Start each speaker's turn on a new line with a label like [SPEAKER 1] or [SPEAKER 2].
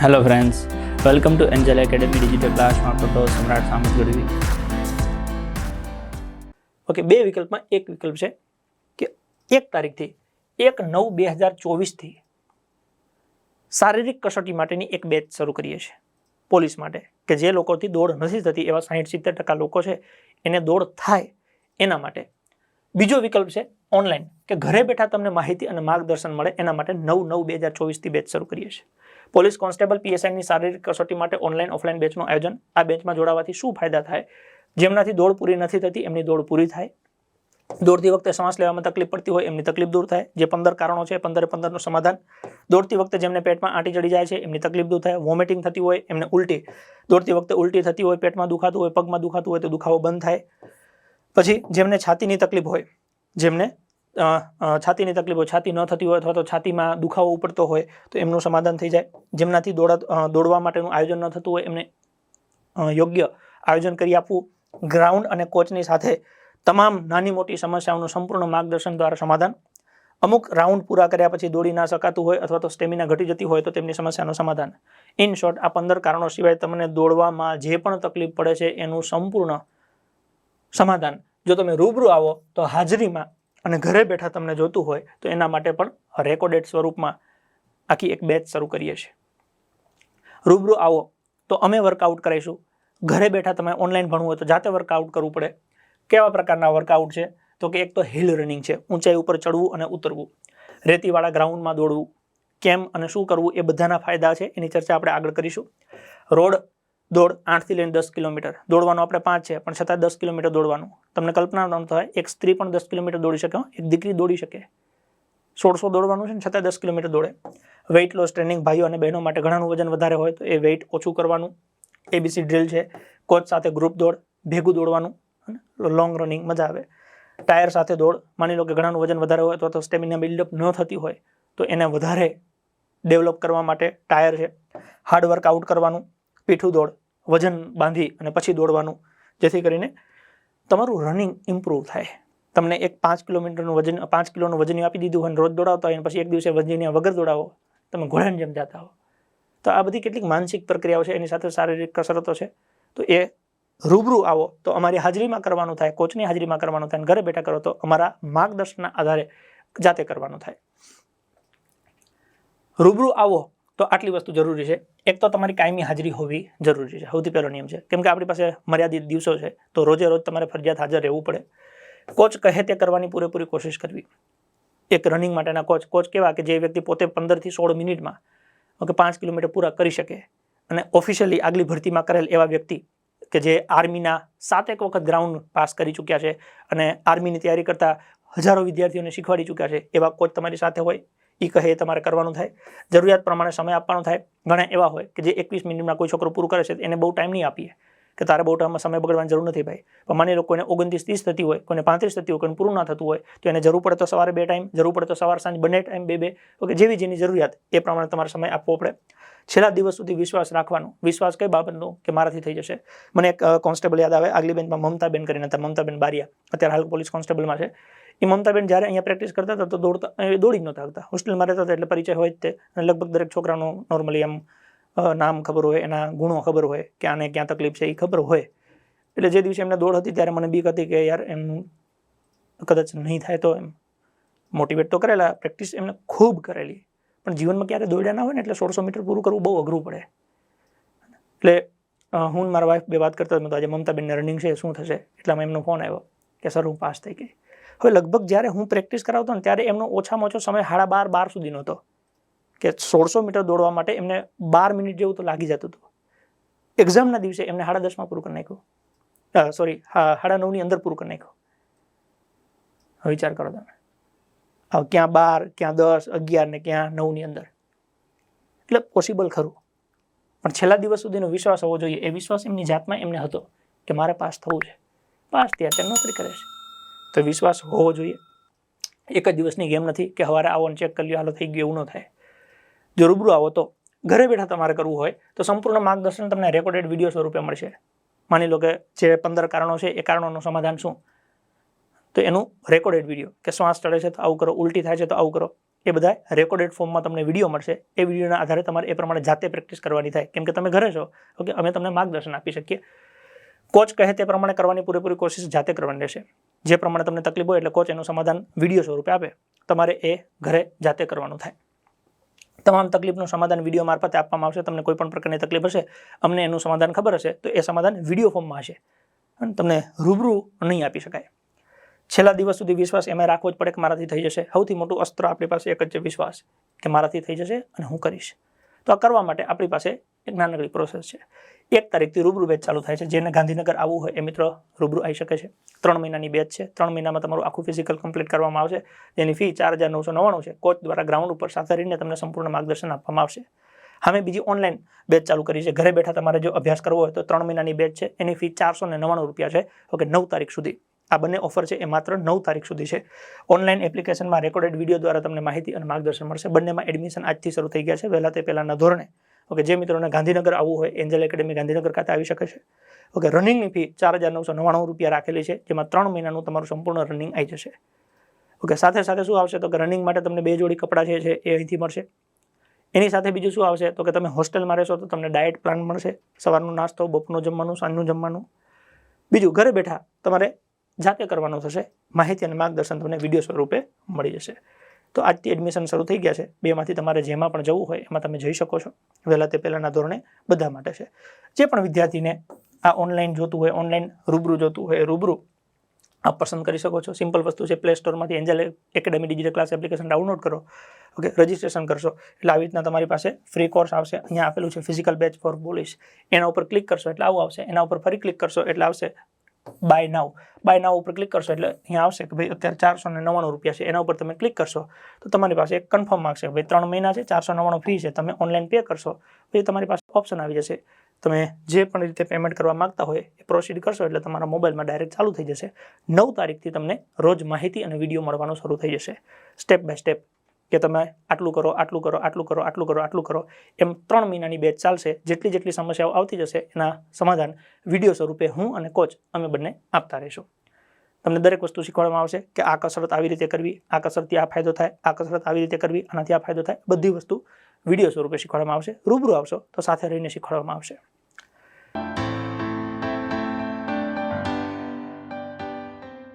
[SPEAKER 1] Hello friends welcome to angel academy digital ક્લાસમાં આપણો તો સમ્રાટ સામત ગઢવી
[SPEAKER 2] ઓકે બે વિકલ્પમાં એક વિકલ્પ છે કે એક તારીખથી એક નવ બે હજાર ચોવીસથી શારીરિક કસોટી માટેની એક બેચ શરૂ કરીએ છીએ પોલીસ માટે, કે જે લોકોથી દોડ નથી થતી એવા સાહીઠ સિત્તેર ટકા લોકો છે, એને દોડ થાય એના માટે. બીજો વિકલ્પ છે ઓનલાઈન, કે ઘરે બેઠા તમને માહિતી અને માર્ગદર્શન મળે એના માટે નવ નવ બે હજાર ચોવીસથી બેચ શરૂ કરીએ છીએ. પોલીસ કોન્સ્ટેબલ પીએસઆઈની શારીરિક કસોટી માટે ઓનલાઈન ઓફલાઈન બેચનું આયોજન. આ બેચમાં જોડાવાથી શું ફાયદા થાય? જેમનાથી દોડ પૂરી નથી થતી, એમની દોડ પૂરી થાય. દોડતી વખતે શ્વાસ લેવામાં તકલીફ પડતી હોય, એમની તકલીફ દૂર થાય. જે પંદર કારણો છે, પંદરે પંદરનું સમાધાન. દોડતી વખતે જેમને પેટમાં આંટી ચડી જાય છે, એમની તકલીફ દૂર થાય. વોમિટિંગ થતી હોય, એમને ઉલટી. દોડતી વખતે ઉલટી થતી હોય, પેટમાં દુખાતું હોય, પગમાં દુખાતું હોય, તો દુખાવો બંધ થાય. પછી જેમને છાતીની તકલીફ હોય, જેમને છાતીની તકલીફો, છાતી ન થતી હોય અથવા તો છાતીમાં દુખાવો ઉપડતો હોય, તો એમનું સમાધાન થઈ જાય. જેમનાથી દોડા દોડવા માટેનું આયોજન ન થતું હોય, એમને યોગ્ય આયોજન કરી આપવું. ગ્રાઉન્ડ અને કોચની સાથે તમામ નાની મોટી સમસ્યાઓનું સંપૂર્ણ માર્ગદર્શન દ્વારા સમાધાન. અમુક રાઉન્ડ પૂરા કર્યા પછી દોડી ના શકાતું હોય અથવા તો સ્ટેમિના ઘટી જતી હોય તો તેમની સમસ્યાનું સમાધાન. ઇન શોર્ટ, આ પંદર કારણો સિવાય તમને દોડવામાં જે પણ તકલીફ પડે છે, એનું સંપૂર્ણ સમાધાન. જો તમે રૂબરૂ આવો, તો હાજરીમાં અને ઘરે બેઠા તમને જોતું હોય, તો એના માટે પણ રેકોર્ડેડ સ્વરૂપમાં આખી એક બેચ શરૂ કરીએ છીએ. રૂબરૂ આવો, તો અમે વર્કઆઉટ કરાવીશું ઘરે બેઠા તમે ઓનલાઈન ભણવું હોય તો જાતે વર્કઆઉટ કરવું પડે. કેવા પ્રકારના વર્કઆઉટ છે? તો કે એક તો હિલ રનિંગ છે, ઊંચાઈ ઉપર ચડવું અને ઉતરવું. રેતીવાળા ગ્રાઉન્ડમાં દોડવું. કેમ અને શું કરવું એ બધાના ફાયદા છે, એની ચર્ચા આપણે આગળ કરીશું. રોડ દોડ આઠથી લઈને દસ કિલોમીટર. દોડવાનું આપણે પાંચ છે, પણ છતાં દસ કિલોમીટર દોડવાનું. તમને કલ્પના ન થાય, એક સ્ત્રી પણ દસ કિલોમીટર દોડી શકે, એક દીકરી દોડી શકે. સોળસો દોડવાનું છે ને, છતાં દસ કિલોમીટર દોડે. વેઇટ લોસ ટ્રેનિંગ ભાઈઓ અને બહેનો માટે ઘણાનું વજન વધારે હોય તો એ વેઇટ ઓછું કરવાનું. એબીસી ડ્રિલ છે કોચ સાથે ગ્રુપ દોડ, ભેગું દોડવાનું લોંગ રનિંગ મજા આવે. ટાયર સાથે દોડ, માની લો કે ઘણાનું વજન વધારે હોય અથવા તો સ્ટેમિના બિલ્ડઅપ ન થતી હોય, તો એને વધારે ડેવલપ કરવા માટે ટાયર છે. હાર્ડ વર્કઆઉટ કરવાનું પીઠું દોડ, વજન બાંધી અને પછી દોડવાનું, જેથી કરીને તમારું રનિંગ ઇમ્પ્રૂવ થાય. તમને એક પાંચ કિલોમીટરનું વજન, પાંચ કિલોનું વજન આપી દીધું હોય રોજ દોડાવતા હોય અને પછી એક દિવસે વજનિયા વગર દોડાવો, તમે ઘોડાની જેમ જતા હો. તો આ બધી કેટલીક માનસિક પ્રક્રિયાઓ છે, એની સાથે શારીરિક કસરતો છે. તો એ રૂબરૂ આવો, તો અમારી હાજરીમાં કરવાનું થાય, કોચની હાજરીમાં કરવાનું થાય અને ઘરે બેઠા કરો, તો અમારા માર્ગદર્શનના આધારે જાતે કરવાનું થાય. રૂબરૂ આવો તો આટલી વસ્તુ જરૂરી છે. એક તો તમારી કાયમી હાજરી હોવી જરૂરી છે. સૌથી પહેલો નિયમ છે. કેમ કે આપણી પાસે મર્યાદિત દિવસો છે, તો રોજે રોજ તમારે ફરજિયાત હાજર રહેવું પડે. કોચ કહે તે કરવાની પૂરેપૂરી કોશિશ કરવી. એક રનિંગ માટેના કોચ. કોચ કેવા કે જે વ્યક્તિ પોતે પંદરથી સોળ મિનિટમાં ઓકે, પાંચ કિલોમીટર પૂરા કરી શકે અને ઓફિશિયલી આગલી ભરતીમાં કરેલ એવા વ્યક્તિ કે જે આર્મીના સાતેક વખત ગ્રાઉન્ડ પાસ કરી ચૂક્યા છે અને આર્મીની તૈયારી કરતા હજારો વિદ્યાર્થીઓને શીખવાડી ચૂક્યા છે, એવા કોચ તમારી સાથે હોય? એ કહે એ તમારે કરવાનું થાય. જરૂરિયાત પ્રમાણે સમય આપવાનો થાય. ઘણા એવા હોય કે જે એકવીસ મિનિટમાં કોઈ છોકરો પૂરું કરે છે, એને બહુ ટાઈમ નહીં આપીએ. કે તારે બહુ ટાઈમમાં સમય બગડવાની જરૂર નથી ભાઈ. પણ માની લો કોઈને ઓગણત્રીસ ત્રીસ થતી હોય, કોઈને પાંત્રીસ થતી હોય, કોઈને પૂરું ના થતું હોય, તો એને જરૂર પડે તો સવારે બે ટાઈમ જરૂર પડે તો સવાર સાંજ બંને ટાઈમ બે બે. ઓકે જેવી જેની જરૂરિયાત, એ પ્રમાણે તમારે સમય આપવો પડે. છેલ્લા દિવસ સુધી વિશ્વાસ રાખવાનો. વિશ્વાસ કઈ બાબતનો? કે મારાથી થઈ જશે. મને એક કોન્સ્ટેબલ યાદ આવે, આગલી બેનમાં મમતાબેન કરીને હતા મમતાબેન બારિયા, અત્યારે હાલ પોલીસ કોન્સ્ટેબલમાં છે. એ મમતાબેન જ્યારે અહીંયા પ્રેક્ટિસ કરતા હતા તો દોડતા, એ દોડી જ નહોતા આવતા. હોસ્ટેલમાં રહેતા હતા એટલે પરિચય હોય જ તે. લગભગ દરેક છોકરાનો નોર્મલી એમ નામ ખબર હોય, એના ગુણો ખબર હોય કે આને ક્યાં તકલીફ છે એ ખબર હોય. એટલે જે દિવસે એમને દોડ હતી ત્યારે મને બીક હતી કે યાર એમનું કદાચ નહીં થાય તો એમ. મોટિવેટ તો કરેલા પ્રેક્ટિસ એમને ખૂબ કરેલી. પણ જીવનમાં ક્યારે દોડ્યા ના હોય ને એટલે સોળસો મીટર પૂરું કરવું બહુ અઘરું પડે. એટલે હું મારા વાઈફ બે વાત કરતા હતા આજે મમતાબેનને રનિંગ છે, શું થશે? એટલામાં એમનો ફોન આવ્યો કે, સર, હું પાસ થઈ ગઈ. હવે લગભગ જ્યારે હું પ્રેક્ટિસ કરાવતો ને ત્યારે એમનો ઓછામાં ઓછો સમય સાડા બાર બાર સુધીનો હતો. કે સોળસો મીટર દોડવા માટે એમને બાર મિનિટ જેવું તો લાગી જતું હતું. એક્ઝામના દિવસે એમને સાડા દસમાં પૂરું કરી નાખ્યું. સોરી સાડા નવની અંદર પૂરું કરી નાખ્યું. વિચાર કરો તમે. ક્યાં બાર, ક્યાં દસ, અગિયાર ને ક્યાં નવની અંદર. એટલે પોસિબલ ખરું. પણ છેલ્લા દિવસ સુધીનો વિશ્વાસ હોવો જોઈએ. એ વિશ્વાસ એમની જાતમાં એમને હતો કે મારે પાસ થવું છે. પાસ ત્યાં નોકરી કરે છે. તો વિશ્વાસ હોવો જોઈએ. એક જ દિવસની ગેમ નથી કે સવારે આવો ને ચેક કરી લ્યો, હાલો થઈ ગયું, એવું ન થાય. જો રૂબરૂ આવો તો ઘરે બેઠા તમારે કરવું હોય તો સંપૂર્ણ માર્ગદર્શન તમને રેકોર્ડેડ વીડિયો સ્વરૂપે મળશે. માની લો કે જે પંદર કારણો છે, એ કારણોનું સમાધાન શું? તો એનું રેકોર્ડેડ વીડિયો કે શ્વાસ ચડે છે તો આવું કરો, ઉલટી થાય છે તો આવું કરો, એ બધા રેકોર્ડેડ ફોર્મમાં તમને વીડિયો મળશે. એ વિડીયોના આધારે તમારે એ પ્રમાણે જાતે પ્રેક્ટિસ કરવાની થાય. કેમ કે તમે ઘરે છો, ઓકે, અમે તમને માર્ગદર્શન આપી શકીએ. કોચ કહે તે પ્રમાણે કરવાની પૂરેપૂરી કોશિશ જાતે કરવાની રહેશે. જે પ્રમાણે તમને તકલીફ હોય એટલે કોચ એનું સમાધાન વીડિયો સ્વરૂપે આપે. તમારે એ ઘરે જાતે કરવાનું થાય. તમામ તકલીફનું સમાધાન વીડિયો મારફતે આપવામાં આવશે. તમને કોઈ પણ પ્રકારની તકલીફ હશે, અમને એનું સમાધાન ખબર હશે, તો એ સમાધાન વીડિયો ફોર્મમાં હશે. અને તમને રૂબરૂ નહીં આપી શકાય. છેલ્લા દિવસ સુધી વિશ્વાસ એમાં રાખવો જ પડે કે મારાથી થઈ જશે. સૌથી મોટું અસ્ત્ર આપણી પાસે એક જ છે વિશ્વાસ, કે મારાથી થઈ જશે અને હું કરીશ. તો આ કરવા માટે આપણી પાસે એક નાનકડી પ્રોસેસ છે. એક તારીખથી રૂબરૂ બેચ ચાલુ થાય છે. જેને ગાંધીનગર આવવું હોય એ મિત્ર રૂબરૂ આવી શકે છે. ત્રણ મહિનાની બેચ છે. ત્રણ મહિનામાં તમારું આખું ફિઝિકલ કમ્પ્લીટ કરવામાં આવશે. જેની ફી ચાર હજાર નવસો નવ્વાણું છે. કોચ દ્વારા ગ્રાઉન્ડ ઉપર સાથે રહીને તમને સંપૂર્ણ માર્ગદર્શન આપવામાં આવશે. અમે બીજી ઓનલાઈન બેચ ચાલુ કરી છે. ઘરે બેઠા તમારે જો અભ્યાસ કરવો હોય તો ત્રણ મહિનાની બેચ છે. એની ફી ચારસો ને નવ્વાણું રૂપિયા છે. ઓકે, નવ તારીખ સુધી. આ બંને ઓફર છે એ માત્ર નવ તારીખ સુધી છે. ઓનલાઈન એપ્લિકેશનમાં રેકોર્ડેડ વીડિયો દ્વારા તમને માહિતી અને માર્ગદર્શન મળશે. બંનેમાં એડમિશન આજથી શરૂ થઈ ગયા છે. વહેલા તે પહેલાંના ધોરણે ઓકે જે મિત્રોને ગાંધીનગર આવવું હોય એન્જલ એકેડેમી ગાંધીનગર ખાતે આવી શકે છે. ઓકે રનિંગની ફી ચાર હજાર નવસો નવ્વાણું રૂપિયા રાખેલી છે, જેમાં ત્રણ મહિનાનું તમારું સંપૂર્ણ રનિંગ આવી જશે. ઓકે સાથે સાથે શું આવશે? તો કે રનિંગ માટે તમને બે જોડી કપડાં છે, એ અહીંથી મળશે. એની સાથે બીજું શું આવશે? તો કે તમે હોસ્ટેલમાં રહેશો, તો તમને ડાયટ પ્લાન મળશે. સવારનો નાસ્તો, બપોરનું જમવાનું, સાંજનું જમવાનું. બીજું, ઘરે બેઠા તમારે જાતે કરવાનું થશે. માહિતી અને માર્ગદર્શન તમને વીડિયો સ્વરૂપે મળી જશે. તો આજથી એડમિશન શરૂ થઈ ગયા છે. બેમાંથી તમારે જેમાં પણ જવું હોય એમાં તમે જઈ શકો છો. વહેલા તે પહેલાંના ધોરણે બધા માટે છે. જે પણ વિદ્યાર્થીને આ ઓનલાઈન જોતું હોય ઓનલાઈન રૂબરૂ જોતું હોય, રૂબરૂ આપ પસંદ કરી શકો છો. સિમ્પલ વસ્તુ છે play સ્ટોરમાંથી angel academy digital class application download કરો. ઓકે રજિસ્ટ્રેશન કરશો. એટલે આવી રીતના તમારી પાસે ફ્રી કોર્સ આવશે. અહીંયા આપેલું છે ફિઝિકલ બેચ ફોર પોલીસ એના ઉપર ક્લિક કરશો એટલે આવું આવશે. એના ઉપર ફરી ક્લિક કરશો એટલે આવશે. બાય નાવ બાય નાવ ઉપર ક્લિક કરશો એટલે અહીંયા આવશે કે ભાઈ અત્યારે ચારસો ને નવ્વાણું રૂપિયા છે. એના ઉપર તમે ક્લિક કરશો તો તમારી પાસે એક કન્ફર્મ માગશે ભાઈ ત્રણ મહિના છે, ચારસો નવ્વાણું ફી છે. તમે ઓનલાઈન પે કરશો પછી તમારી પાસે ઓપ્શન આવી જશે. તમે જે પણ રીતે પેમેન્ટ કરવા માગતા હોય એ પ્રોસીડ કરશો એટલે તમારા મોબાઈલમાં ડાયરેક્ટ ચાલુ થઈ જશે. નવ તારીખથી તમને રોજ માહિતી અને વીડિયો મળવાનું શરૂ થઈ જશે. સ્ટેપ બાય સ્ટેપ કે તમે આટલું કરો આટલું કરો આટલું કરો આટલું કરો આટલું કરો, એમ ત્રણ મહિનાની બેચ ચાલશે. જેટલી જેટલી સમસ્યાઓ આવતી જશે, એના સમાધાન વીડિયો સ્વરૂપે હું અને કોચ અમે બંને આપતા રહીશું. તમને દરેક વસ્તુ શીખવાડવામાં આવશે કે આ કસરત આવી રીતે કરવી, આ કસરતથી આ ફાયદો થાય, આ કસરત આવી રીતે કરવી, આનાથી આ ફાયદો થાય. બધી વસ્તુ વીડિયો સ્વરૂપે શીખવાડવામાં આવશે, રૂબરૂ આવશો તો સાથે રહીને શીખવાડવામાં આવશે.